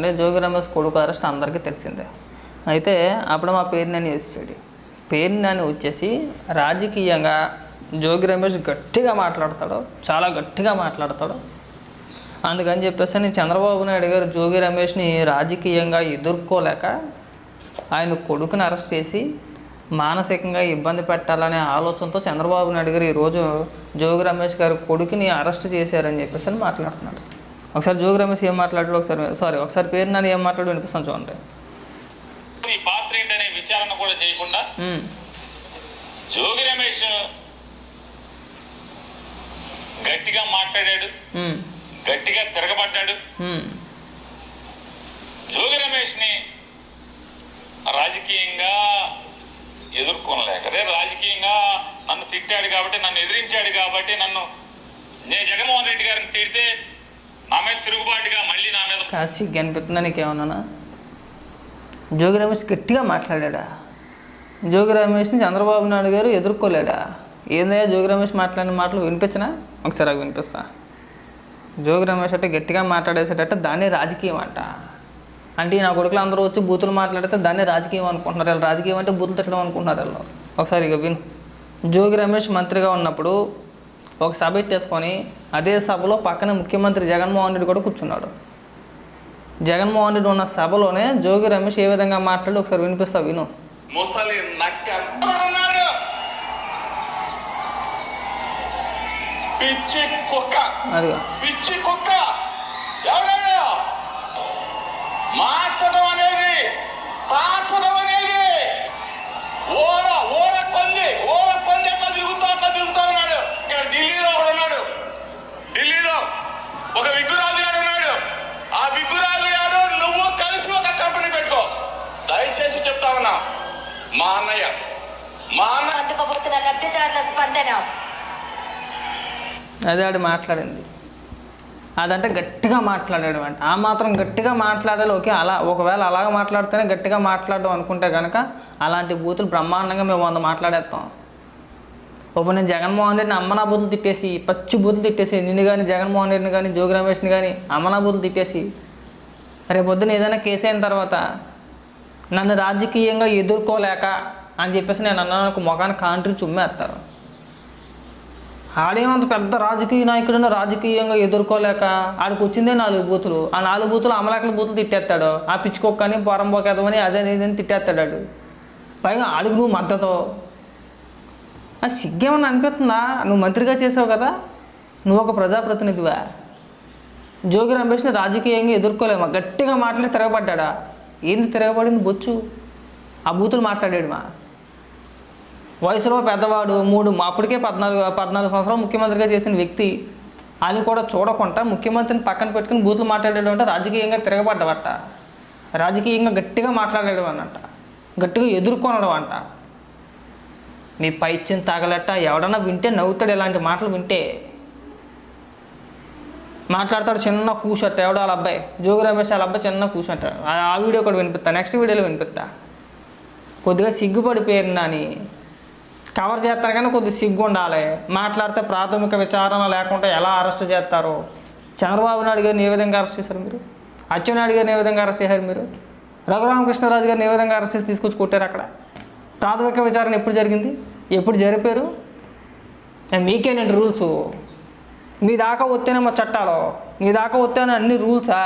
అంటే జోగి రమేష్ కొడుకు అరెస్ట్ అందరికీ తెలిసిందే. అయితే అప్పుడు మా పేరు నాని వచ్చాడు పేరు నాని వచ్చేసి రాజకీయంగా జోగి రమేష్ గట్టిగా మాట్లాడతాడు చాలా గట్టిగా మాట్లాడతాడు. అందుకని చెప్పేసి నేను చంద్రబాబు నాయుడు గారు జోగి రమేష్ని రాజకీయంగా ఎదుర్కోలేక ఆయన కొడుకుని అరెస్ట్ చేసి మానసికంగా ఇబ్బంది పెట్టాలనే ఆలోచనతో చంద్రబాబు నాయుడు గారు ఈరోజు జోగి రమేష్ గారి కొడుకుని అరెస్ట్ చేశారని చెప్పేసి అని మాట్లాడుతున్నాడు. ఒకసారి జోగి రమేష్ ఏం మాట్లాడాడు ఒకసారి సారీ ఒకసారి పేరు నన్ను ఏం మాట్లాడు వినిపిస్తాను చూడండి. ఈ పాత్ర ఏంటనే విచారణ కూడా చేయకుండా జోగి రమేష్ గట్టిగా మాట్లాడాడు గట్టిగా తిరగబడ్డాడు. జోగి రమేష్ని రాజకీయంగా ఎదుర్కొనలేక అదే రాజకీయంగా నన్ను తిట్టాడు కాబట్టి నన్ను ఎదిరించాడు కాబట్టి నన్ను నేను జగన్మోహన్ రెడ్డి గారిని తిడితే నా తిరుగుబాటుగా మళ్ళీ నా మీద కాశీ కనిపిస్తుందా నీకేమన్నా జోగి రమేష్ గట్టిగా మాట్లాడా జోగి రమేష్ని చంద్రబాబు నాయుడు గారు ఎదుర్కోలేడా? ఏందయ్యా జోగి రమేష్ మాట్లాడిన మాటలు వినిపించినా? ఒకసారి అవి వినిపిస్తా. జోగి రమేష్ అంటే గట్టిగా మాట్లాడేసేటట్టు దాన్ని రాజకీయం అంట. అంటే నా కొడుకులు అందరూ వచ్చి బూతులు మాట్లాడితే దాన్ని రాజకీయం అనుకుంటున్నారు. వీళ్ళు రాజకీయం అంటే బూతులు తిట్టడం అనుకుంటున్నారు వీళ్ళు. ఒకసారి ఇక విను. జోగి రమేష్ మంత్రిగా ఉన్నప్పుడు ఒక సభ ఎట్టేసుకొని అదే సభలో పక్కన ముఖ్యమంత్రి జగన్మోహన్ రెడ్డి కూడా కూర్చున్నాడు. జగన్మోహన్ రెడ్డి ఉన్న సభలోనే జోగి రమేష్ ఏ విధంగా మాట్లాడి ఒకసారి వినిపిస్తా విను. ముసలి నక్క అన్నాడు పిచ్చి కుక్క. అదిగా. పిచ్చి కుక్క. ఎవరయ్యా మార్చడం అనేది పాచడం అనేది ఓర ఓర పంది ఓర పంది ఎట్లా తిరుగుతా అట్లా తిరుగుతా ఉన్నాడు ఇక్కడ ఢిల్లీలో ఒకడు ఉన్నాడు ఢిల్లీలో ఒక విగ్గురాజు గారు ఉన్నాడు ఆ విగ్గురాజు గారు నువ్వు కలిసి ఒక కంపెనీ పెట్టుకో దయచేసి చెప్తా ఉన్నా మా అన్నయ్య మా అన్నయ్య అందుకోబోతున్న లబ్ధిదారుల స్పందన. అదే ఆడు మాట్లాడింది. అదంటే గట్టిగా మాట్లాడాడు అంట ఆ మాత్రం గట్టిగా మాట్లాడాలి ఓకే అలా ఒకవేళ అలాగ మాట్లాడితేనే గట్టిగా మాట్లాడడం అనుకుంటే కనుక అలాంటి బూతులు బ్రహ్మాండంగా మేము వంద మాట్లాడేస్తాం. ఇప్పుడు నేను జగన్మోహన్ రెడ్డిని అమ్మనా బూతులు తిట్టేసి పచ్చి బూతులు తిట్టేసి నిన్ను కానీ జగన్మోహన్ రెడ్డిని కానీ జోగి రమేష్ని కానీ అమ్మనా బూతులు తిట్టేసి రేపు పొద్దున ఏదైనా కేసు అయిన తర్వాత నన్ను రాజకీయంగా ఎదుర్కోలేక అని చెప్పేసి నేను అన్నాను మొఖాన్ని కాంట్రీ చుమ్మేస్తారు ఆడేమంత పెద్ద రాజకీయ నాయకుడిని రాజకీయంగా ఎదుర్కోలేక ఆడికి వచ్చిందే నాలుగు బూతులు. ఆ నాలుగు బూతులు అమలాకల బూతులు తిట్టేస్తాడు. ఆ పిచ్చుకొక్కని పొరంబోకేదమని అదే ఇదని తిట్టేస్తాడు ఆడు. పైగా ఆడికి నువ్వు మద్దతు. ఆ సిగ్గేమన్నా అనిపిస్తుందా? నువ్వు మంత్రిగా చేసావు కదా. నువ్వు ఒక ప్రజాప్రతినిధివా. జోగి రమేష్ని రాజకీయంగా ఎదుర్కోలేమా? గట్టిగా మాట్లాడి తిరగబడ్డా ఏంది తిరగబడింది? బొచ్చు. ఆ బూతులు మాట్లాడాడు మా. వయసులో పెద్దవాడు మూడు మా అప్పటికే పద్నాలుగు పద్నాలుగు సంవత్సరాలు ముఖ్యమంత్రిగా చేసిన వ్యక్తి. అని కూడా చూడకుండా ముఖ్యమంత్రిని పక్కన పెట్టుకుని బూతులు మాట్లాడాడు అంటే రాజకీయంగా తిరగబడ్డవట. రాజకీయంగా గట్టిగా మాట్లాడాడు అన్నట్ట గట్టిగా ఎదుర్కొనడం అంట. మీ పైచ్యం తాగలట. ఎవడన్నా వింటే నవ్వుతాడు ఇలాంటి మాటలు వింటే. మాట్లాడతాడు చిన్న కూర్చోట ఎవడో వాళ్ళ అబ్బాయి. జోగి రమేష్ వాళ్ళ అబ్బాయి చిన్న కూషట్ట ఆ- వీడియో కూడా వినిపిస్తా నెక్స్ట్ వీడియోలో వినిపిస్తా. కొద్దిగా సిగ్గుపడిపోయారు నాని. కవర్ చేస్తారు కానీ కొద్దిగా సిగ్గు ఉండాలి. మాట్లాడితే ప్రాథమిక విచారణ లేకుండా ఎలా అరెస్ట్ చేస్తారు? చంద్రబాబు నాయుడు గారిని ఏ విధంగా అరెస్ట్ చేశారు మీరు? అచ్చెన్నాయుడు గారిని ఏ విధంగా అరెస్ట్ చేశారు మీరు? రఘురామకృష్ణరాజు గారిని ఏ విధంగా అరెస్ట్ చేసి తీసుకొచ్చి కొట్టారు అక్కడ? ప్రాథమిక విచారణ ఎప్పుడు జరిగింది? ఎప్పుడు జరిపారు? మీకేనండి రూల్స్? మీ దాకా వస్తేనే మా చట్టాలు మీ దాకా వస్తేనే అన్ని రూల్సా?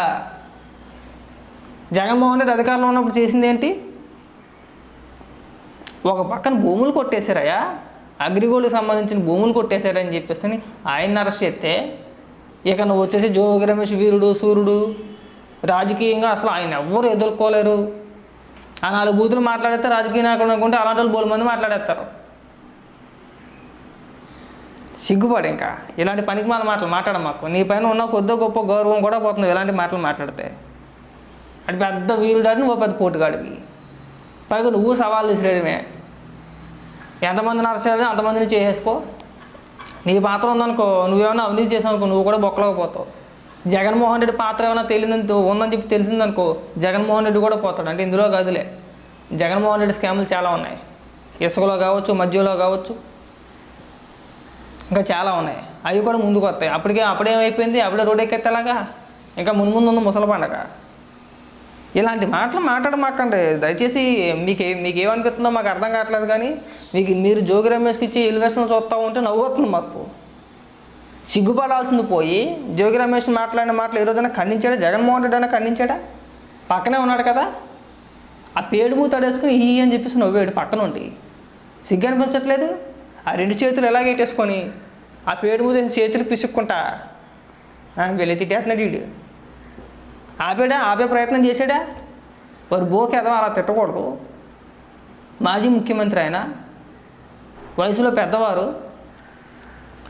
జగన్మోహన్ రెడ్డి అధికారంలో ఉన్నప్పుడు చేసింది ఏంటి? ఒక పక్కన భూములు కొట్టేశారయ్యా. అగ్రిగోల్డ్కి సంబంధించిన భూములు కొట్టేశారని చెప్పేసి ఆయన ఆయన్ని అరెస్ట్ చేస్తే ఇక నువ్వు వచ్చేసి జోగి రమేష్ వీరుడు సూర్యుడు రాజకీయంగా అసలు ఆయన ఎవ్వరు ఎదుర్కోలేరు. ఆ నాలుగు బూతులు మాట్లాడితే రాజకీయ నాయకుడు అనుకుంటే అలాంటి వాళ్ళు బోలు మంది మాట్లాడేస్తారు. సిగ్గుపడు ఇంకా ఇలాంటి పనికి మాల మాటలు మాట్లాడ మాకు. నీ పైన ఉన్న కొద్దో గొప్ప గౌరవం కూడా పోతుంది ఇలాంటి మాటలు మాట్లాడితే. అది పెద్ద వీరుడాడు నువ్వు పెద్ద పోటుగాడివి. పైగా నువ్వు సవాల్ విసిరేయడమే. ఎంతమందిని అరెస్ట్ అంతమందిని చేసేసుకో. నీ పాత్ర ఉందనుకో నువ్వేమైనా అవినీతి చేసావు నువ్వు కూడా బొక్కలోకి పోతావు. జగన్మోహన్ రెడ్డి పాత్ర ఏమైనా తెలియదని ఉందని చెప్పి తెలిసిందనుకో జగన్మోహన్ రెడ్డి కూడా పోతాడు. అంటే ఇందులో గదిలే జగన్మోహన్ రెడ్డి స్కాములు చాలా ఉన్నాయి. ఇసుకలో కావచ్చు మధ్యలో కావచ్చు. ఇంకా చాలా ఉన్నాయి. అవి కూడా ముందుకు వస్తాయి. అప్పటికే అప్పుడేమైపోయింది అప్పుడే రోడ్ ఎక్కేత్తేలాగా? ఇంకా ముందు ముందు ఉంది ముసలి పండగ. ఇలాంటి మాటలు మాట్లాడమాకండి. దయచేసి మీకు మీకు ఏమనిపిస్తుందో మాకు అర్థం కావట్లేదు కానీ మీకు మీరు జోగి రమేష్కి ఇచ్చి ఎలివేషన్ చూస్తూ ఉంటే నవ్వుతుంది మాకు. సిగ్గుపడాల్సింది పోయి జోగి రమేష్ మాట్లాడిన మాటలు ఈ రోజున ఖండించాడా? జగన్మోహన్ రెడ్డి అయినా ఖండించాడా? పక్కనే ఉన్నాడు కదా. ఆ పేడు మూత తడేసుకుని ఈ అని చెప్పేసి నవ్వాడు పక్కన ఉండి సిగ్గు అనిపించట్లేదు? ఆ రెండు చేతులు ఎలాగ ఎట్టేసుకొని ఆ పేడు మీద చేతులు పిసుక్కుంటా? ఆ, వెళ్ళి తిట్టేస్తున్నాడు వీడు. ఆపాడా? ఆపే ప్రయత్నం చేశాడా? వారు బోకేదం అలా తిట్టకూడదు. మాజీ ముఖ్యమంత్రి ఆయన వయసులో పెద్దవారు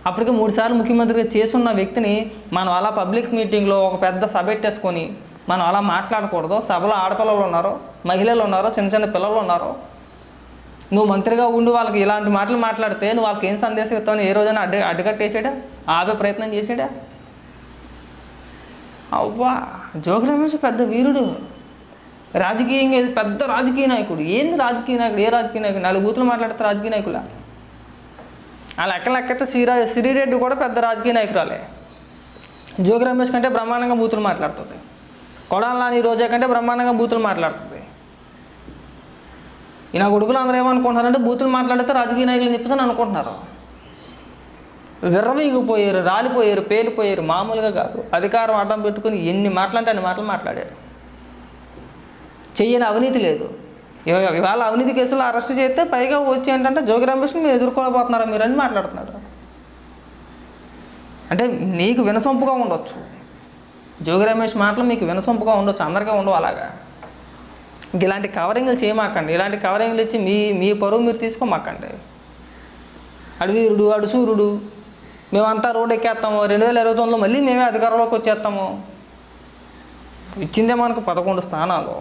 అప్పటికే మూడుసార్లు ముఖ్యమంత్రిగా చేసున్న వ్యక్తిని మనం అలా పబ్లిక్ మీటింగ్లో ఒక పెద్ద సభ పెట్టేసుకొని మనం అలా మాట్లాడకూడదు. సభలో ఆడపిల్లలు ఉన్నారు మహిళలు ఉన్నారు చిన్న చిన్న పిల్లలు ఉన్నారు. నువ్వు మంత్రిగా ఉండి వాళ్ళకి ఇలాంటి మాటలు మాట్లాడితే నువ్వు వాళ్ళకి ఏం సందేశం ఇస్తావు? ఏ రోజైనా అడ్డు అడ్డుకట్టేసాడా ఆపే ప్రయత్నం చేసాడా అవ్వా జోగి రమేష్ పెద్ద వీరుడు. రాజకీయంగా పెద్ద రాజకీయ నాయకుడు. ఏంది రాజకీయ నాయకుడు? ఏ రాజకీయ నాయకుడు? నాలుగు బూతులు మాట్లాడితే రాజకీయ నాయకులా? ఆ లెక్క లెక్కతే శ్రీరా శ్రీరెడ్డి కూడా పెద్ద రాజకీయ నాయకురాలే. జోగి రమేష్ కంటే బ్రహ్మాండంగా బూతులు మాట్లాడుతుంది. కొడాలని రోజా కంటే బ్రహ్మాండంగా బూతులు మాట్లాడుతుంది. ఈ నా కొడుకులు అందరూ ఏమనుకుంటున్నారంటే బూతులు మాట్లాడితే రాజకీయ నాయకులు అని చెప్పేసి అని అనుకుంటున్నారు. విర్రవీగిపోయారు రాలిపోయారు పేలిపోయారు మామూలుగా కాదు. అధికారం అడ్డం పెట్టుకుని ఎన్ని మాటలంటే అన్ని మాటలు మాట్లాడారు. చెయ్యని అవినీతి లేదు. ఇవాళ అవినీతి కేసులో అరెస్ట్ చేస్తే పైగా వచ్చి ఏంటంటే జోగి రమేష్ని మీరు ఎదుర్కోలేకపోతున్నారా మీరు అని మాట్లాడుతున్నాడు అంటే నీకు వినసొంపుగా ఉండొచ్చు. జోగి రమేష్ మాటలు మీకు వినసొంపుగా ఉండొచ్చు అందరికీ ఉండవు అలాగా. ఇంక ఇలాంటి కవరింగ్లు చేయమాకండి. ఇలాంటి కవరింగ్లు ఇచ్చి మీ మీ పరువు మీరు తీసుకోమాకండి. అడవీరుడు అడుసూరుడు అడు సూర్యుడు మేమంతా రోడ్ ఎక్కేస్తాము రెండు వేల ఇరవై తొమ్మిదిలో మళ్ళీ మేమే అధికారంలోకి వచ్చేస్తాము ఇచ్చిందే మనకు పదకొండు స్థానాలు.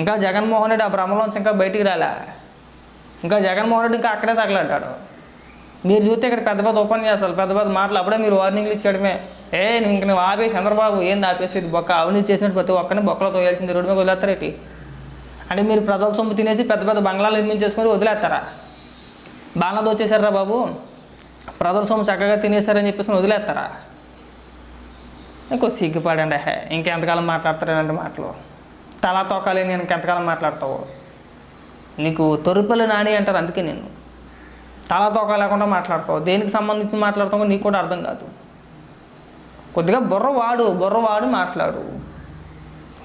ఇంకా జగన్మోహన్ రెడ్డి ఆ భ్రమలోంచి ఇంకా బయటికి రాలే. ఇంకా జగన్మోహన్ రెడ్డి ఇంకా అక్కడే తగలంటాడు. మీరు చూస్తే ఇక్కడ పెద్ద పెద్ద ఉపన్యాసాలు పెద్ద పెద్ద మాటలు అప్పుడే మీరు వార్నింగ్లు ఇచ్చాడమే. ఏ ఇంక నువ్వు ఆపేసి చంద్రబాబు ఏంది ఆపేసి ఇది బొక్క అవినీతి చేసినట్టు ప్రతి ఒక్కరిని బొక్కలో తోయాల్సింది రోడ్డు మీద వదిలేస్తారేటి? అంటే మీరు ప్రజల సొమ్ము తినేసి పెద్ద పెద్ద బంగ్లాలు నిర్మించేసుకొని వదిలేస్తారా? బాగా దోచేశారా బాబు? ప్రజల సొమ్ము చక్కగా తినేశారని చెప్పేసి వదిలేస్తారా? ఇంకో సిగ్గుపడండి. హే ఇంకెంతకాలం మాట్లాడతారు మాటలు. తలా తోకాలి నేను ఇంకెంతకాలం మాట్లాడతావు? నీకు తొరుపలు నాని అంటారు అందుకే నేను తలా తోక లేకుండా మాట్లాడతావు. దేనికి సంబంధించి మాట్లాడతావు నీకు కూడా అర్థం కాదు. కొద్దిగా బుర్ర వాడు బుర్ర వాడు మాట్లాడు.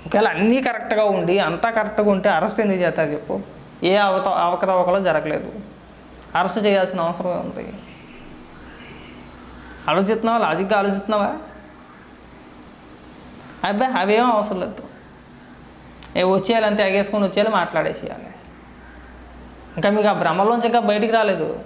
ఒకవేళ అన్నీ కరెక్ట్గా ఉండి అంతా కరెక్ట్గా ఉంటే అరెస్ట్ ఎందుకు చేస్తారు చెప్పు? ఏ అవత అవకతవకలో జరగలేదు. అరెస్ట్ చేయాల్సిన అవసరం ఉంది. ఆలోచిస్తున్నావా? లాజిక్గా ఆలోచిస్తున్నావా? అబ్బాయి అవేం అవసరం లేదు. ఏ వచ్చేయాలి అంతే ఎగేసుకొని వచ్చేయాలి మాట్లాడేసేయాలి. ఇంకా మీకు ఆ భ్రమలోంచి ఇంకా బయటికి రాలేదు.